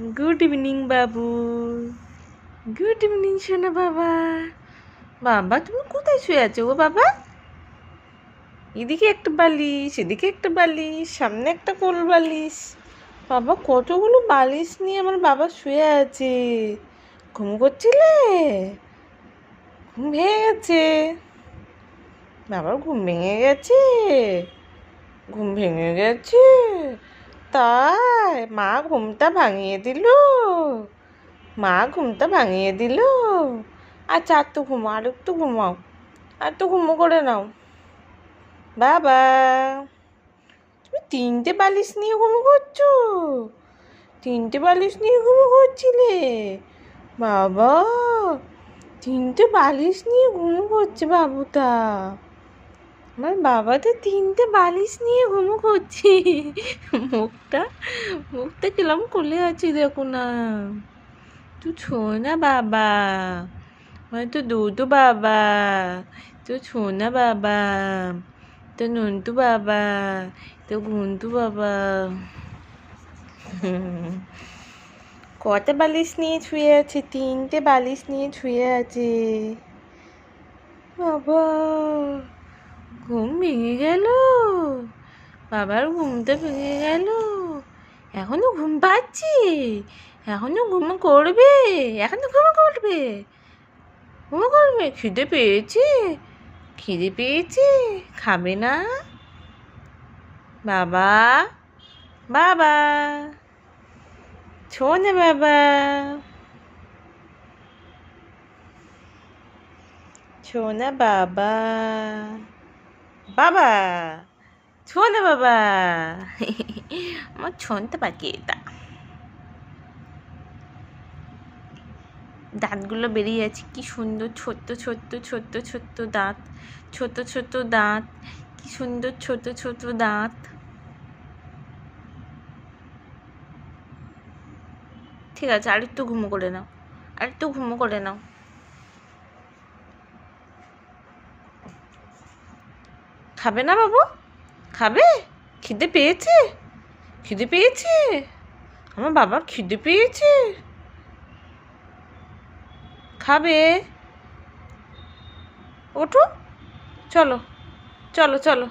Good evening বাবু good evening সোনা বাবা বাবা তুমি কোথায় শুয়ে আছো ও বাবা? এদিকে একটা বালিশ, এদিকে একটা বালিশ, সামনে একটা কোল বালিশ। বাবা, কতগুলো বালিশ নিয়ে আমার বাবা শুয়ে আছে? ঘুম করছিলে? ঘুম ভেঙে গেছে। বাবার ঘুম ভেঙে গেছে? ঘুম ভেঙে গেছে? তাই মা ঘুমটা ভাঙিয়ে দিল। মা ঘুমটা ভাঙিয়ে দিল। আচ্ছা আর তো ঘুমো আর একটু ঘুমাও, আর তো ঘুমো করে নাও। বাবা, তুমি তিনটে বালিশ নিয়ে ঘুমো করছ? তিনটে বালিশ নিয়ে ঘুমো করছিলে? বাবা, তিনটে বালিশ নিয়ে ঘুমো করছে বাবুটা। আমার বাবা তো তিনটে বালিশ নিয়ে ঘুমো করছে মুখটা মুখটা কিরম খুলে আছে দেখো না। তুই ছো না বাবা। মানে তো দুটো বাবা। তো ছো না বাবা। তো নন্টু বাবা। তো ঘুন্টু বাবা। কটা বালিশ নিয়ে ছুঁয়ে আছে? তিনটে বালিশ নিয়ে ছুঁয়ে আছে। বাবা। ঘুম ভেঙে গেল। বাবার ঘুমটা ভেঙে গেল। এখনও ঘুম পাচ্ছি। এখনও ঘুম করবে। এখনও ঘুম করবে। ঘুম করবে। খিদে পেয়েছে। খিদে পেয়েছে। খাবে না। বাবা। বাবা। ছো না বাবা। ছো না বাবা। বাবা ছো না বাবা। আমার ছনতে পাখি এটা। দাঁতগুলো বেরিয়ে আছে কি সুন্দর ছোট্ট ছোট্ট ছোট্ট ছোট্ট দাঁত ছোট ছোট দাঁত, কি সুন্দর ছোট ছোট দাঁত। ঠিক আছে আর একটু ঘুমো করে নাও, আরেকটু ঘুমো করে নাও। খাবে না বাবু? খাবে? খিদে পেয়েছে? খিদে পেয়েছে? আমার বাবার খিদে পেয়েছে। খাবে? ওঠো। চলো চলো চলো।